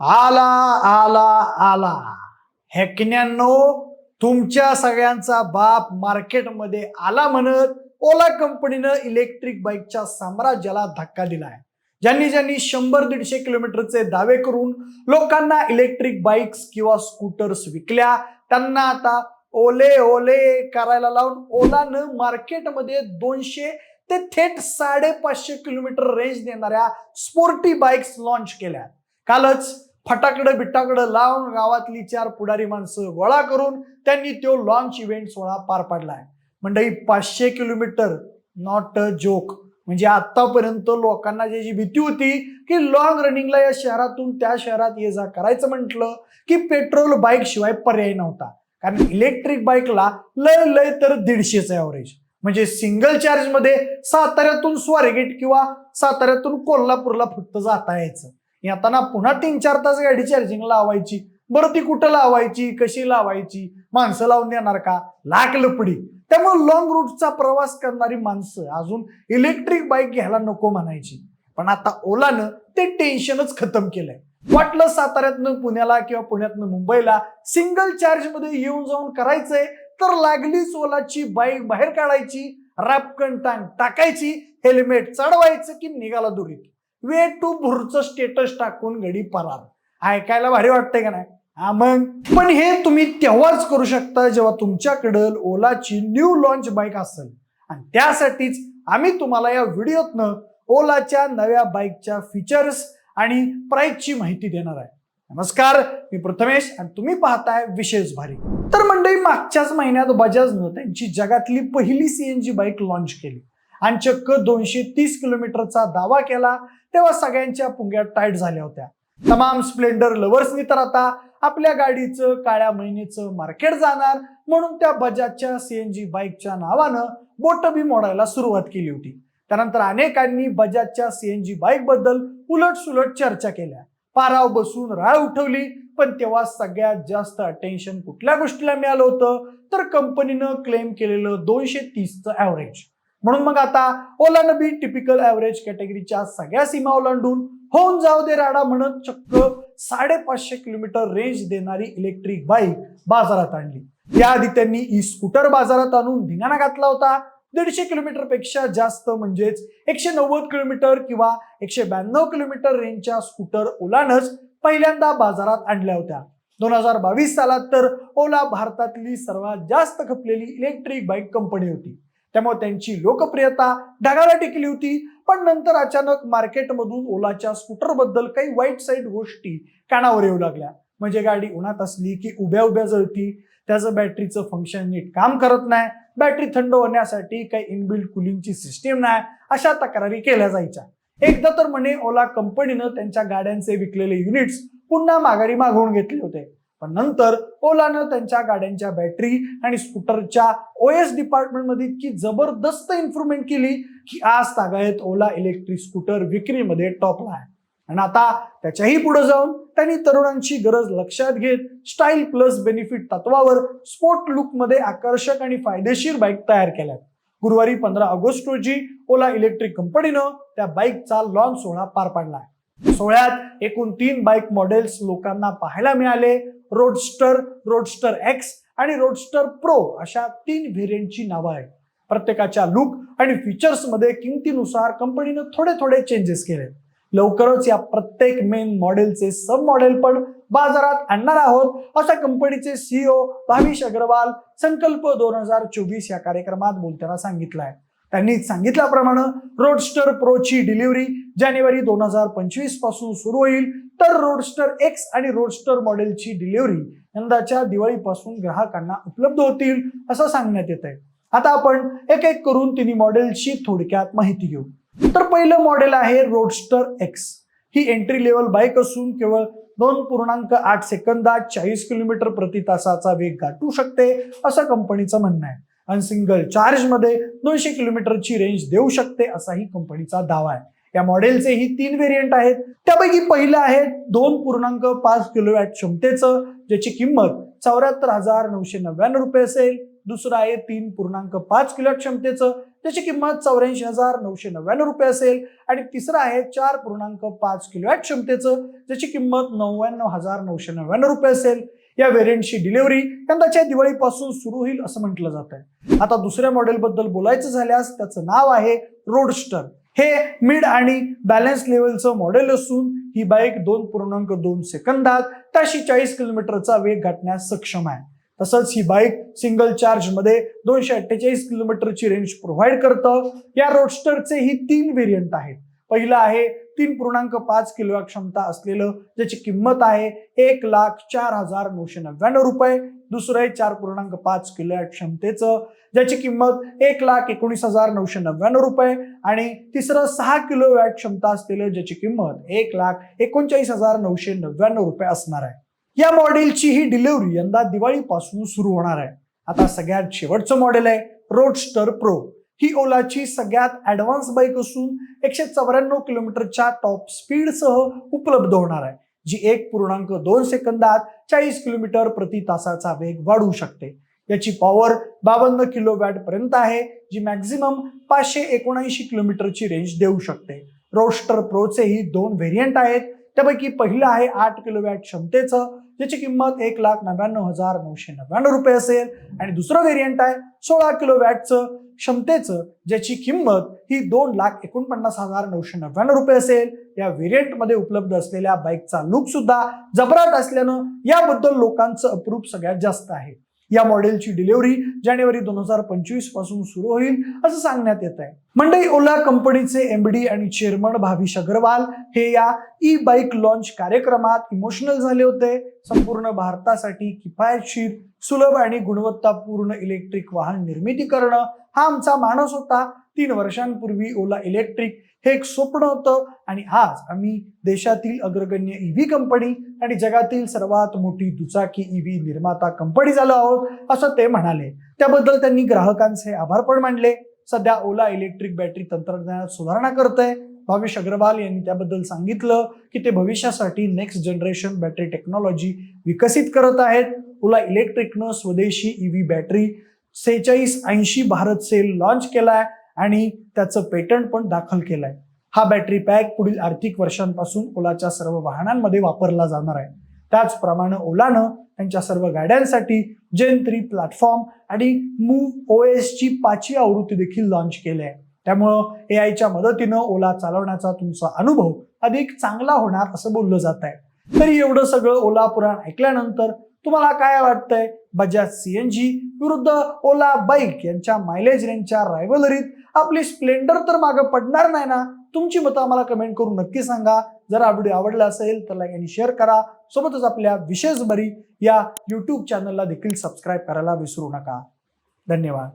आला आला आला. हेकण्यांनो तुमच्या सगळ्यांचा बाप मार्केटमध्ये आला म्हणत ओला कंपनीनं इलेक्ट्रिक बाईकच्या साम्राज्याला धक्का दिलाय. ज्यांनी ज्यांनी शंभर दीडशे किलोमीटरचे दावे करून लोकांना इलेक्ट्रिक बाईक्स किंवा स्कूटर्स विकल्या त्यांना आता ओले ओले करायला लावून ओलानं मार्केटमध्ये दोनशे ते थेट साडेपाचशे किलोमीटर रेंज देणाऱ्या स्पोर्टी बाईक्स लॉन्च केल्या. कालच फटाकडं बिटाकडं लावून गावातली चार पुढारी माणसं गोळा करून त्यांनी तो लॉन्च इव्हेंट सोहळा पार पाडलाय. मंडळी पाचशे किलोमीटर नॉट अ जोक म्हणजे आतापर्यंत लोकांना ज्याची भीती होती की लॉंग रनिंगला या शहरातून त्या शहरात ये जा करायचं म्हटलं की पेट्रोल बाईक शिवाय पर्याय नव्हता. कारण इलेक्ट्रिक बाईकला लय लय तर दीडशेचं ॲव्हरेज म्हणजे सिंगल चार्जमध्ये साताऱ्यातून स्वारगेट किंवा साताऱ्यातून कोल्हापूरला फक्त जाता यायचं. येताना पुन्हा तीन चार तास गाडी चार्जिंग लावायची. बरं ती कुठं लावायची कशी लावायची माणसं लावून देणार का? लाख लपडी. त्यामुळे लॉंग रूटचा प्रवास करणारी माणसं अजून इलेक्ट्रिक बाईक घ्यायला नको म्हणायची. पण आता ओलानं ते टेन्शनच खतम केलंय. वाटलं साताऱ्यातनं पुण्याला किंवा पुण्यातनं मुंबईला सिंगल चार्जमध्ये येऊन जाऊन करायचंय तर लागलीच ओलाची बाईक बाहेर काढायची रॅपकन टांग टाकायची हेल्मेट चढवायचं की निघाला दुरीत. वे टू भुरचं स्टेटस टाकून घडी परार. ऐकायला भारी वाटतंय का नाही? हा मग. पण हे तुम्ही तेव्हाच करू शकता जेव्हा तुमच्याकडं ओलाची न्यू लॉन्च बाईक असेल. आणि त्यासाठीच आम्ही तुम्हाला या व्हिडिओतनं ओलाच्या नव्या बाईकच्या फीचर्स आणि प्राइसची माहिती देणार आहे. नमस्कार मी प्रथमेश आणि तुम्ही पाहताय विशेष भारी. तर मंडळी मागच्याच महिन्यात बजाजनं त्यांची जगातली पहिली सीएनजी बाईक लॉन्च केली. आणि चक्क दोनशे तीस किलोमीटरचा दावा केला तेव्हा सगळ्यांच्या पुंग्या टाईट झाल्या होत्या. तमाम स्प्लेंडर लवर्सनी तर आता आपल्या गाडीचं काळ्या महिन्याचं मार्केट जाणार म्हणून त्या बजाजच्या सीएनजी बाईकच्या नावानं बोटबी मोडायला सुरुवात केली होती. त्यानंतर अनेकांनी बजाजच्या सीएनजी बाईकबद्दल उलट सुलट चर्चा केल्या. पाराव बसून राळ उठवली पण तेव्हा सगळ्यात जास्त अटेन्शन कुठल्या गोष्टीला मिळालं होतं? तर कंपनीनं क्लेम केलेलं दोनशे तीसचं ॲव्हरेज म्हणून मग आता ओलानं बी टिपिकल ॲव्हरेज कॅटेगरीच्या सगळ्या सीमा ओलांडून होऊन जाऊ दे राडा म्हणत चक्क साडेपाचशे किलोमीटर रेंज देणारी इलेक्ट्रिक बाईक बाजारात आणली. याआधी त्यांनी ई स्कूटर बाजारात आणून धिंगाणा घातला होता. दीडशे किलोमीटरपेक्षा जास्त म्हणजेच एकशे नव्वद किलोमीटर किंवा एकशे ब्याण्णव किलोमीटर रेंजच्या स्कूटर ओलानच पहिल्यांदा बाजारात आणल्या होत्या. दोन हजार बावीस सालात तर ओला भारतातली सर्वात जास्त खपलेली इलेक्ट्रिक बाईक कंपनी होती. त्यामुळे त्यांची लोकप्रियता ढगाला टिकली होती. पण नंतर अचानक मार्केटमधून ओलाच्या स्कूटरबद्दल काही वाईट साईड गोष्टी कानावर येऊ लागल्या. म्हणजे गाडी उन्हात असली की उभ्या उभ्या जळती. त्याचं बॅटरीचं फंक्शन नीट काम करत नाही. बॅटरी थंड होण्यासाठी काही इनबिल्ड कुलिंगची सिस्टीम नाही. अशा तक्रारी केल्या जायच्या. एकदा तर म्हणे ओला कंपनीनं त्यांच्या गाड्यांचे विकलेले युनिट्स पुन्हा माघारी मागवून घेतले होते. पण नंतर ओलानं त्यांच्या गाड्यांच्या बॅटरी आणि स्कूटरच्या ओएस डिपार्टमेंटमध्ये इतकी जबरदस्त इम्प्रुव्हमेंट केली की आज तागायत ओला इलेक्ट्रिक स्कूटर विक्रीमध्ये टॉपला आहे आणि आता त्याच्याही पुढे जाऊन त्यांनी तरुणांची गरज लक्षात घेत स्टाईल प्लस बेनिफिट तत्वावर स्पोर्ट लुकमध्ये आकर्षक आणि फायदेशीर बाईक तयार केल्यात. गुरुवारी पंधरा ऑगस्ट रोजी ओला इलेक्ट्रिक कंपनीनं त्या बाईकचा लॉन्च सोहळा पार पाडला. सोहळ्यात एकूण तीन बाईक मॉडेल्स लोकांना पाहायला मिळाले. रोडस्टर रोडस्टर एक्स आणि रोडस्टर प्रो अशा तीन व्हेरियंटची नावं आहेत. प्रत्येकाच्या लुक आणि फीचर्समध्ये किमतीनुसार कंपनीनं थोडे थोडे चेंजेस केले लवकरच या प्रत्येक मेन मॉडेलचे सब मॉडेल पण बाजारात आणणार आहोत अशा कंपनीचे सीईओ भाविश अग्रवाल संकल्प दोन हजार चोवीस या कार्यक्रमात बोलताना सांगितलं आहे त्यांनी सांगितल्याप्रमाणे रोडस्टर प्रोची डिलिव्हरी जानेवारी दोन हजार पंचवीसपासून सुरू होईल. तर रोडस्टर एक्स आणि रोडस्टर मॉडेलची डिलिव्हरी यंदाच्या दिवाळीपासून ग्राहकांना उपलब्ध होतील असं सांगण्यात येत आहे आता आपण एक एक करून तिन्ही मॉडेलची थोडक्यात माहिती घेऊ. तर पहिलं मॉडेल आहे रोडस्टर एक्स ही एंट्री लेवल बाईक असून केवळ दोन पूर्णांक आठ सेकंदात चाळीस किलोमीटर प्रति तासाचा वेग गाठू शकते असं कंपनीचं म्हणणं आहे. आणि सिंगल चार्जमध्ये दोनशे किलोमीटरची रेंज देऊ शकते असाही कंपनीचा दावा आहे. या मॉडेलचे ही तीन व्हेरियंट आहेत. त्यापैकी पहिलं आहे दोन पूर्णांक पाच किलोवॅट क्षमतेचं ज्याची किंमत चौऱ्याहत्तर हजार नऊशे नव्याण्णव रुपये असेल. दुसरं आहे तीन पूर्णांक पाच किलो क्षमतेचं त्याची किंमत चौऱ्याऐंशी हजार नऊशे नव्याण्णव रुपये असेल. आणि तिसरं आहे चार पूर्णांक पाच किलोवॅट क्षमतेचं ज्याची किंमत नव्याण्णव हजार नऊशे नव्याण्णव रुपये असेल. या व्हेरियंटची डिलिव्हरी यंदाच्या दिवाळीपासून सुरू होईल असं म्हटलं जात आहे. आता दुसऱ्या मॉडेलबद्दल बोलायचं झाल्यास त्याचं नाव आहे रोडस्टर हे मिड आणि बॅलन्स लेवलचं मॉडेल असून ही बाईक दोन पूर्णांक दोन सेकंदात त्याशी चाळीस किलोमीटरचा वेग गाठण्यास सक्षम आहे. तसंच ही बाईक सिंगल चार्जमध्ये दोनशे अठ्ठेचाळीस किलोमीटरची रेंज प्रोव्हाइड करतं. या रोडस्टरचे ही तीन व्हेरियंट आहेत. पहिलं आहे तीन पूर्णांक पाच किलो क्षमता असलेलं ज्याची किंमत आहे एक लाख चार हजार नऊशे नव्याण्णव रुपये. दुसरं आहे चार पूर्णांक पाच किलो क्षमतेचं ज्याची किंमत एक लाख एकोणीस हजार नऊशे नव्याण्णव रुपये. आणि तिसरं सहा किलो वॅट क्षमता असलेलं ज्याची किंमत एक लाख एकोणचाळीस हजार नऊशे नव्याण्णव रुपये असणार आहे. या मॉडेलची ही डिलिव्हरी यंदा दिवाळीपासून सुरू होणार आहे. आता सगळ्यात शेवटचं मॉडेल आहे रोडस्टर प्रो ही ओलाची सगळ्यात ऍडव्हान्स बाईक असून एकशे चौऱ्याण्णव किलोमीटरच्या टॉप स्पीडसह उपलब्ध होणार आहे जी एक पूर्णांक दोन सेकंदात चाळीस किलोमीटर प्रति तासाचा वेग वाढवू शकते. याची पॉवर बावन्न किलो वॅट पर्यंत आहे जी मॅक्झिमम पाचशे एकोणऐंशी किलोमीटरची रेंज देऊ शकते. रोस्टर प्रोचे ही दोन व्हेरियंट आहेत त्यापैकी पहिलं आहे आठ किलो वॅट क्षमतेचं ज्याची किंमत एक लाख नव्याण्णव हजार नऊशे नव्याण्णव रुपये असेल. आणि दुसरं व्हेरियंट आहे सोळा किलो वॅटचं क्षमतेचं ज्याची किंमत ही दोन लाख एकोणपन्नास हजार नऊशे नव्याण्णव रुपये असेल. या व्हेरियंटमध्ये उपलब्ध असलेल्या बाईकचा लुक सुद्धा जबराट असल्यानं याबद्दल लोकांचं अप्रूप सगळ्यात जास्त आहे. या मॉडेलची डिलिव्हरी जानेवारी दोन हजार पंचवीसपासून सुरू होईल असं सांगण्यात येत आहे. मंडई ओला कंपनीचे एमडी आणि चेअरमन भाविश अग्रवाल हे या ई बाईक लॉन्च कार्यक्रमात इमोशनल झाले होते. संपूर्ण भारतासाठी किफायतशीर सुलभ आणि गुणवत्तापूर्ण इलेक्ट्रिक वाहन निर्मिती करणं हा आमचा मानस होता. तीन वर्षांपूर्वी ओला इलेक्ट्रिक हे एक स्वप्न होतं आणि आज आम्ही देशातील अग्रगण्य ईव्ही कंपनी आणि जगातील सर्वात मोठी दुचाकी ईव्ही निर्माता कंपनी झालो आहोत असं ते म्हणाले. त्याबद्दल त्यांनी ग्राहकांचे आभार पण मानले. सध्या ओला इलेक्ट्रिक बॅटरी तंत्रज्ञानात सुधारणा करत आहे भावेश अग्रवाल यांनी त्याबद्दल सांगितलं की ते भविष्यासाठी नेक्स्ट जनरेशन बॅटरी टेक्नॉलॉजी विकसित करत आहेत. ओला इलेक्ट्रिकनं स्वदेशी ईव्ही बॅटरी सेहेचाळीस ऐंशी भारत सेल लॉन्च केलाय आणि त्याचं पेटंट पण दाखल केलंय. हा बॅटरी पॅक पुढील आर्थिक वर्षांपासून ओलाच्या सर्व वाहनांमध्ये वापरला जाणार आहे. त्याचप्रमाणे ओलानं त्यांच्या सर्व गाड्यांसाठी जेन थ्री प्लॅटफॉर्म आणि मूव्ह ओ ची पाचवी आवृत्ती देखील लॉन्च केली आहे त्यामुळं ए आयच्या मदतीनं ओला चालवण्याचा तुमचा अनुभव अधिक चांगला होणार असं बोललं जात आहे तरी एवढं सगळं ओला पुराण ऐकल्यानंतर तुम्हाला काय वाटतंय? बजाज सी एन जी विरुद्ध ओला बाईक यांच्या मायलेज रेंजच्या रायव्हलरीत आपली स्प्लेंडर तर मागं पडणार नाही ना? तुमची मतं आम्हाला कमेंट करून नक्की सांगा. जर हा व्हिडिओ आवडला असेल तर लाईक आणि शेअर करा. सोबतच आपल्या विशेष बरी या यूट्यूब चॅनलला देखील सबस्क्राईब करायला विसरू नका. धन्यवाद.